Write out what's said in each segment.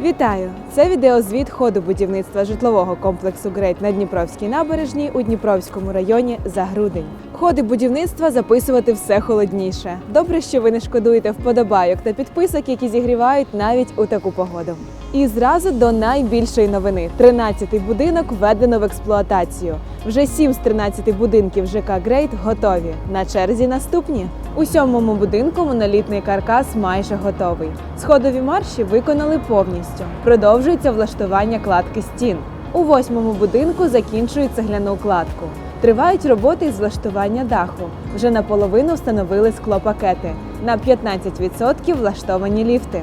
Вітаю! Це відеозвіт ходу будівництва житлового комплексу Грейт на Дніпровській набережній у Дніпровському районі за грудень. Ходи будівництва записувати все холодніше. Добре, що ви не шкодуєте вподобайок та підписок, які зігрівають навіть у таку погоду. І зразу до найбільшої новини: 13-й будинок введено в експлуатацію. Вже 7 з 13 будинків ЖК Грейт готові. На черзі наступні. У сьомому будинку монолітний каркас майже готовий. Сходові марші виконали повністю. Продовжується влаштування кладки стін. У восьмому будинку закінчують цегляну кладку. Тривають роботи із влаштування даху. Вже наполовину встановили склопакети. На 15% влаштовані ліфти.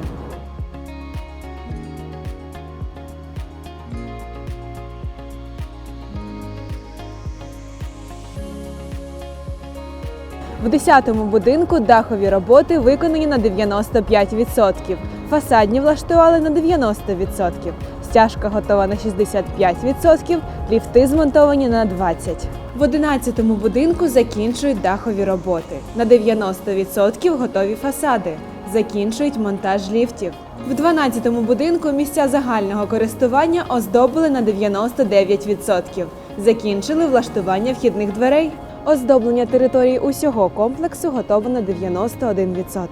В 10-му будинку дахові роботи виконані на 95%. Фасадні влаштували на 90%. Стяжка готова на 65%, ліфти змонтовані на 20%. В 11-му будинку закінчують дахові роботи. На 90% готові фасади. Закінчують монтаж ліфтів. В 12-му будинку місця загального користування оздобили на 99%. Закінчили влаштування вхідних дверей. Оздоблення території усього комплексу готово на 91%.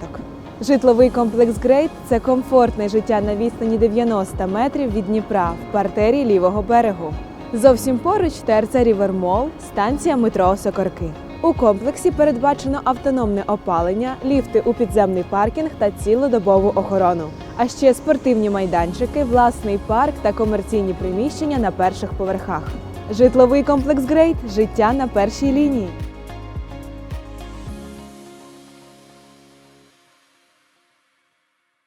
Житловий комплекс Грейт це комфортне життя на відстані 90 метрів від Дніпра в партері лівого берегу. Зовсім поруч терця Рівермол, станція метро Сокорки. У комплексі передбачено автономне опалення, ліфти у підземний паркінг та цілодобову охорону. А ще спортивні майданчики, власний парк та комерційні приміщення на перших поверхах. Житловий комплекс Грейт життя на першій лінії.